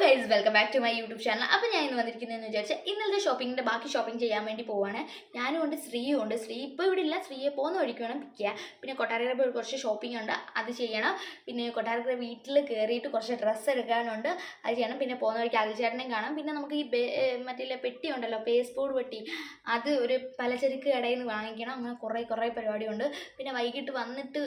Guys welcome back to my YouTube channel അപ്പോൾ ഞാൻ ഇന്ന് വന്നിരിക്കുന്നതെന്ന് വിചാരിച്ചാൽ ഇന്നലത്തെ ഷോപ്പിങ്ങിന്റെ ബാക്കി ഷോപ്പിംഗ് ചെയ്യാൻ വേണ്ടി പോവാണ്. ഞാനും ഉണ്ട് ശ്രീയും ഉണ്ട്. ശ്രീ ഇപ്പോൾ ഇവിടെ ഇല്ല ശ്രീയെ പോകുന്ന വഴിക്ക് വേണം പിക്ക് ചെയ്യാൻ. പിന്നെ കൊട്ടാരക്കര പോയി കുറച്ച് ഷോപ്പിംഗ് ഉണ്ട് അത് ചെയ്യണം. പിന്നെ കൊട്ടാരക്കര വീട്ടിൽ കയറിയിട്ട് കുറച്ച് ഡ്രസ്സ് എടുക്കാനുണ്ട് അത് ചെയ്യണം. പിന്നെ പോകുന്ന വഴിക്ക് അഖിൽചേട്ടനെയും കാണാം. പിന്നെ നമുക്ക് ഈ മറ്റേ പെട്ടി ഉണ്ടല്ലോ പേസ്പോർട്ട് പെട്ടി അത് ഒരു പലചരക്ക് കടയിൽ നിന്ന് വാങ്ങിക്കണം. അങ്ങനെ കുറേ കുറേ പരിപാടിയുണ്ട്. പിന്നെ വൈകിട്ട് വന്നിട്ട്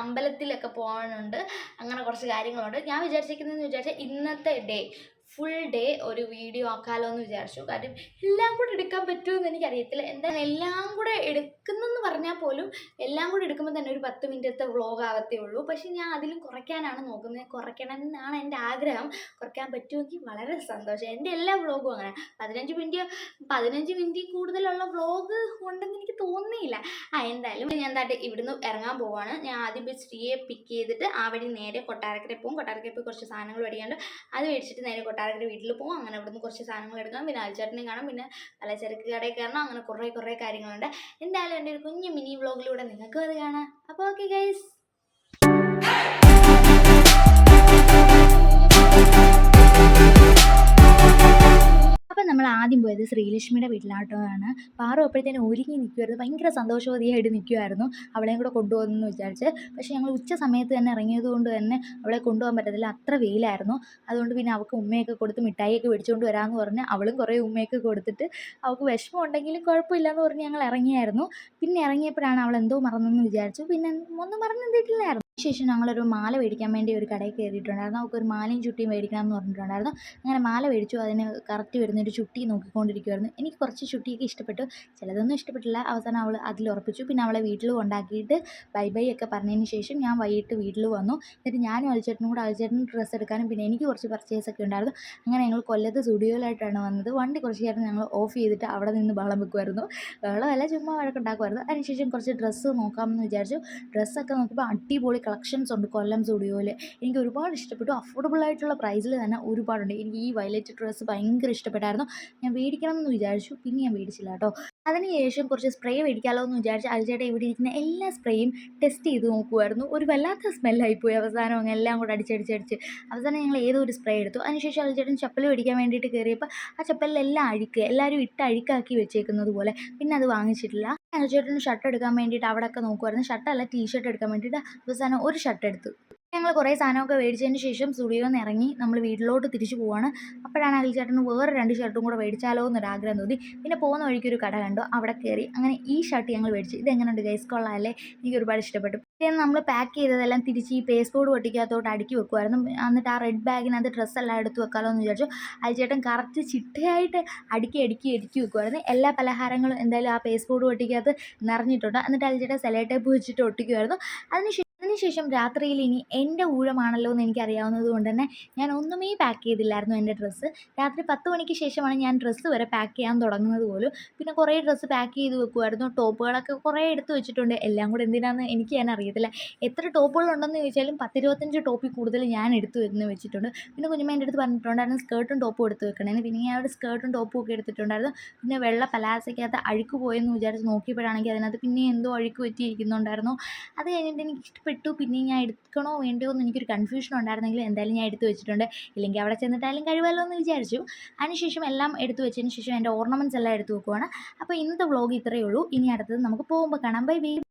അമ്പലത്തിലൊക്കെ പോകാനുണ്ട്. അങ്ങനെ കുറച്ച് കാര്യങ്ങളുണ്ട്. ഞാൻ വിചാരിച്ചിരിക്കുന്നതെന്ന് വിചാരിച്ചാൽ ഇന്നത്തെ ഡേ ഫുൾ ഡേ ഒരു വീഡിയോ ആക്കാലോ എന്ന് വിചാരിച്ചു. കാര്യം എല്ലാം കൂടെ എടുക്കാൻ പറ്റുമോ പറ്റുമെന്ന് എനിക്കറിയത്തില്ല. എന്താണ് എല്ലാം കൂടെ എടുക്കുന്നെന്ന് പറഞ്ഞാൽ പോലും എല്ലാം കൂടെ എടുക്കുമ്പോൾ തന്നെ ഒരു പത്ത് മിനിറ്റത്തെ വ്ളോഗ് ആകത്തേ ഉള്ളൂ. പക്ഷെ ഞാൻ അതിലും കുറയ്ക്കാനാണ് നോക്കുന്നത്. കുറയ്ക്കണം എന്നാണ് എന്റെ ആഗ്രഹം. കുറയ്ക്കാൻ പറ്റുമെങ്കിൽ വളരെ സന്തോഷം. എന്റെ എല്ലാ വ്ളോഗും അങ്ങനെ. പതിനഞ്ച് മിനിറ്റ് പതിനഞ്ച് മിനിറ്റ് കൂടുതലുള്ള വ്ളോഗ് ഉണ്ടെന്ന് എനിക്ക് തോന്നിയില്ല ആ എന്തായാലും ഞാൻ എന്താ ഇവിടുന്ന് ഇറങ്ങാൻ പോവാണ്. ഞാൻ ആദ്യം പോയി സ്ത്രീയെ പിക്ക് ചെയ്തിട്ട് ആ വഴി നേരെ കൊട്ടാരക്കര പോകും. കൊട്ടാരക്കര പോയി കുറച്ച് സാധനങ്ങൾ മേടിക്കാണ്ട് അത് മേടിച്ചിട്ട് നേരെ കൊട്ടാരക്കര വീട്ടിൽ പോകും. അങ്ങനെ ഇവിടുന്ന് കുറച്ച് സാധനങ്ങൾ എടുക്കാം പിന്നെ അൽച്ചേട്ടനെ കാണാം. പിന്നെ പലചരക്ക് കടയിൽ കയറണം. അങ്ങനെ കുറേ കുറേ കാര്യങ്ങളുണ്ട്. എന്തായാലും എന്റെ ഒരു കുഞ്ഞു മിനി വ്ളോഗിലൂടെ നിങ്ങൾക്കും അത് കാണാം. അപ്പോൾ ഓക്കെ ഗൈസ് പോയത് ശ്രീലക്ഷ്മിയുടെ വീട്ടിലാട്ടോയാണ് പാറു അപ്പോഴത്തേനും ഒരുങ്ങി നിൽക്കുമായിരുന്നു ഭയങ്കര സന്തോഷവതിയായിട്ട് നിൽക്കുമായിരുന്നു അവളെയും കൂടെ കൊണ്ടുപോകുന്നു വിചാരിച്ച്. പക്ഷേ ഞങ്ങൾ ഉച്ച സമയത്ത് തന്നെ ഇറങ്ങിയത് കൊണ്ട് തന്നെ അവളെ കൊണ്ടുപോകാൻ പറ്റത്തില്ല. അത്ര വെയിലായിരുന്നു. അതുകൊണ്ട് പിന്നെ അവൾക്ക് ഉമ്മയൊക്കെ കൊടുത്ത് മിഠായിയൊക്കെ മേടിച്ചുകൊണ്ട് വരാമെന്ന് പറഞ്ഞ് അവളും കുറേ ഉമ്മയൊക്കെ കൊടുത്തിട്ട് അവൾക്ക് വിഷമം ഉണ്ടെങ്കിലും കുഴപ്പമില്ലെന്ന് പറഞ്ഞ് ഞങ്ങൾ ഇറങ്ങിയായിരുന്നു. പിന്നെ ഇറങ്ങിയപ്പോഴാണ് അവൾ എന്തോ മറന്നെന്ന് വിചാരിച്ചു. പിന്നെ ഒന്നും മറന്നെന്തിട്ടില്ലായിരുന്നു ശേഷം ഞങ്ങളൊരു മാല മേടിക്കാൻ വേണ്ടി ഒരു കടയിൽ കയറിയിട്ടുണ്ടായിരുന്നു. അവൾക്ക് ഒരു മാലയും ചുട്ടിയും മേടിക്കണം എന്ന് പറഞ്ഞിട്ടുണ്ടായിരുന്നു. അങ്ങനെ മാല മേടിച്ചു. അതിന് കറക്റ്റ് വരുന്നൊരു ചുട്ടി നോക്കിക്കൊണ്ടിരിക്കുമായിരുന്നു എനിക്ക് കുറച്ച് ചുട്ടിയൊക്കെ ഇഷ്ടപ്പെട്ടു. ചിലതൊന്നും ഇഷ്ടപ്പെട്ടില്ല. അവസാനം അവൾ അതിൽ ഉറപ്പിച്ചു. പിന്നെ അവളെ വീട്ടിൽ കൊണ്ടാക്കിയിട്ട് ബൈ ബൈ ഒക്കെ പറഞ്ഞതിന് ശേഷം ഞാൻ വൈകിട്ട് വീട്ടിൽ വന്നു. എന്നിട്ട് ഞാനും അലിച്ചേട്ടനും കൂടെ അലിച്ചേട്ടനും ഡ്രസ്സ് എടുക്കാനും പിന്നെ എനിക്ക് കുറച്ച് പർച്ചേസ് ഒക്കെ ഉണ്ടായിരുന്നു. അങ്ങനെ ഞങ്ങൾ കൊല്ലത്ത് സ്റ്റുഡിയോയിലായിട്ടാണ് വന്നത്. വണ്ടി കുറച്ച് നേരം ഞങ്ങൾ ഓഫ് ചെയ്തിട്ട് അവിടെ നിന്ന് ബഹളം വെക്കുമായിരുന്നു ബഹളമല്ല ചുമ്മാ വഴക്കുണ്ടാക്കുമായിരുന്നു അതിനുശേഷം കുറച്ച് ഡ്രസ്സ് നോക്കാമെന്ന് വിചാരിച്ചു. ഡ്രസ്സൊക്കെ നോക്കിയപ്പോൾ അടിപൊളി കളക്ഷൻസ് ഉണ്ട്. കൊല്ലം സ്റ്റുഡിയോയിൽ എനിക്ക് ഒരുപാട് ഇഷ്ടപ്പെട്ടു. അഫോർഡബിൾ ആയിട്ടുള്ള പ്രൈസിൽ തന്നെ ഒരുപാടുണ്ട്. എനിക്ക് ഈ വയലറ്റ് ഡ്രസ്സ് ഭയങ്കര ഇഷ്ടപ്പെട്ടായിരുന്നു. ഞാൻ മേടിക്കണം എന്ന് വിചാരിച്ചു. പിന്നെ ഞാൻ മേടിച്ചില്ല കേട്ടോ. അതിനുശേഷം കുറച്ച് സ്പ്രേ മേടിക്കാമല്ലോ എന്ന് വിചാരിച്ച് അൽച്ചേട്ടൻ ഇവിടെ ഇരിക്കുന്ന എല്ലാ സ്പ്രേയും ടെസ്റ്റ് ചെയ്ത് നോക്കുമായിരുന്നു ഒരു വല്ലാത്ത സ്മെല്ലായിപ്പോയി അവസാനം അങ്ങനെ എല്ലാം കൂടെ അടിച്ചടിച്ചടിച്ച്. അവസാനം ഞങ്ങൾ ഏതോ ഒരു സ്പ്രേ എടുത്തു. അതിനുശേഷം അൽച്ചേട്ടൻ ചപ്പൽ മേടിക്കാൻ വേണ്ടിയിട്ട് കയറിയപ്പോൾ ആ ചപ്പലിലെല്ലാം അഴുക്ക് എല്ലാവരും ഇട്ട് അഴുക്കാക്കി വെച്ചേക്കുന്നത് പോലെ. പിന്നെ അത് വാങ്ങിച്ചിട്ടില്ല. അൽച്ചേട്ടന് ഷർട്ട് എടുക്കാൻ വേണ്ടിയിട്ട് അവിടെയൊക്കെ നോക്കുമായിരുന്നു ഷർട്ടല്ല ടീഷർട്ട് എടുക്കാൻ വേണ്ടിയിട്ട് അവസാനം ഒരു ഷർട്ട് എടുത്തു. ഞങ്ങൾ കുറേ സാധനമൊക്കെ മേടിച്ചതിന് ശേഷം സ്റ്റുഡിയോയിൽ നിന്ന് ഇറങ്ങി നമ്മൾ വീട്ടിലോട്ട് തിരിച്ചു പോവാണ്. അപ്പോഴാണ് അഖിൽ ചേട്ടന് വേറെ രണ്ട് ഷർട്ടും കൂടെ മേടിച്ചാലോ എന്നൊരു ആഗ്രഹം തോന്നി. പിന്നെ പോകുന്ന വഴിക്ക് ഒരു കട കണ്ടു. അവിടെ കയറി അങ്ങനെ ഈ ഷർട്ട് ഞങ്ങൾ മേടിച്ചു. ഇത് എങ്ങനെയുണ്ട് ഗൈസ് കൊള്ളാമല്ലേ എനിക്ക് ഒരുപാട് ഇഷ്ടപ്പെട്ടു. പിന്നെ നമ്മൾ പാക്ക് ചെയ്തതെല്ലാം തിരിച്ച് ഈ പേസ്പോർട്ട് പൊട്ടിക്കകത്തോട്ട് അടുക്കി വെക്കുമായിരുന്നു എന്നിട്ട് ആ റെഡ് ബാഗിനകത്ത് ഡ്രസ്സെല്ലാം എടുത്ത് വെക്കാമല്ലോ എന്ന് വിചാരിച്ചു. അഖിൽ ചേട്ടൻ കറക്റ്റ് ചിട്ടയായിട്ട് അടുക്കി അടുക്കി അടുക്കി വെക്കുമായിരുന്നു എല്ലാ പലഹാരങ്ങളും എന്തായാലും ആ പേസ്പോർട്ട് പൊട്ടിക്കകത്ത് നിറഞ്ഞിട്ടുണ്ട്. എന്നിട്ട് അഖിൽ ചേട്ടൻ സെലേ ടേപ്പ് വെച്ചിട്ട് ഒട്ടിക്കുമായിരുന്നു അതിനുശേഷം അതിനുശേഷം രാത്രിയിൽ ഇനി എന്റെ ഊഴമാണല്ലോ എന്ന് എനിക്കറിയാവുന്നത് കൊണ്ട് തന്നെ ഞാൻ ഒന്നുമേ പാക്ക് ചെയ്തില്ലായിരുന്നു എന്റെ ഡ്രസ്സ് രാത്രി പത്ത് മണിക്ക് ശേഷമാണ് ഞാൻ ഡ്രസ്സ് വരെ പാക്ക് ചെയ്യാൻ തുടങ്ങുന്നത് പോലും. പിന്നെ കുറേ ഡ്രസ്സ് പാക്ക് ചെയ്ത് വെക്കുമായിരുന്നു ടോപ്പുകളൊക്കെ കുറേ എടുത്ത് വെച്ചിട്ടുണ്ട്. എല്ലാം കൂടെ എന്തിനാണെന്ന് എനിക്ക് ഞാൻ അറിയത്തില്ല. എത്ര ടോപ്പുകളുണ്ടെന്ന് ചോദിച്ചാലും പത്തിരുപത്തഞ്ച് ടോപ്പിൽ കൂടുതൽ ഞാൻ എടുത്ത് വെന്ന് വെച്ചിട്ടുണ്ട്. പിന്നെ കുഞ്ഞുമ്മ എന്റെ അടുത്ത് പറഞ്ഞിട്ടുണ്ടായിരുന്നു സ്കേർട്ടും ടോപ്പും എടുത്ത് വെക്കണേ പിന്നെ ഞാൻ അവിടെ സ്കേർട്ടും ടോപ്പും ഒക്കെ എടുത്തിട്ടുണ്ടായിരുന്നു. പിന്നെ വെള്ള പലാസയ്ക്കകത്ത് അഴുക്ക് പോയെന്ന് വിചാരിച്ച് നോക്കിയപ്പോഴാണെങ്കിൽ അതിനകത്ത് പിന്നെ എന്തോ അഴുക്ക് പറ്റിയിരിക്കുന്നുണ്ടായിരുന്നു. അത് കഴിഞ്ഞിട്ട് എനിക്ക് ഇഷ്ടപ്പെട്ടു പിന്നെ ഞാൻ എടുക്കണോ വേണ്ടയോ എന്ന് എനിക്കൊരു കൺഫ്യൂഷൻ ഉണ്ടായിരുന്നെങ്കിലും എന്തായാലും ഞാൻ എടുത്ത് വെച്ചിട്ടുണ്ട്. ഇല്ലെങ്കിൽ അവിടെ ചെന്നിട്ടായാലും കഴിവല്ലോ എന്ന് വിചാരിച്ചു. അതിനുശേഷം എല്ലാം എടുത്ത് വെച്ചതിന് ശേഷം എന്റെ ഓർണമെന്റ്സ് എല്ലാം എടുത്തു വെക്കുവാണ്. അപ്പോൾ ഇന്നത്തെ വ്ളോഗ് ഇത്രയേ ഉള്ളൂ. ഇനി അടുത്തത് നമുക്ക് പോകുമ്പോൾ കാണാം. Bye bye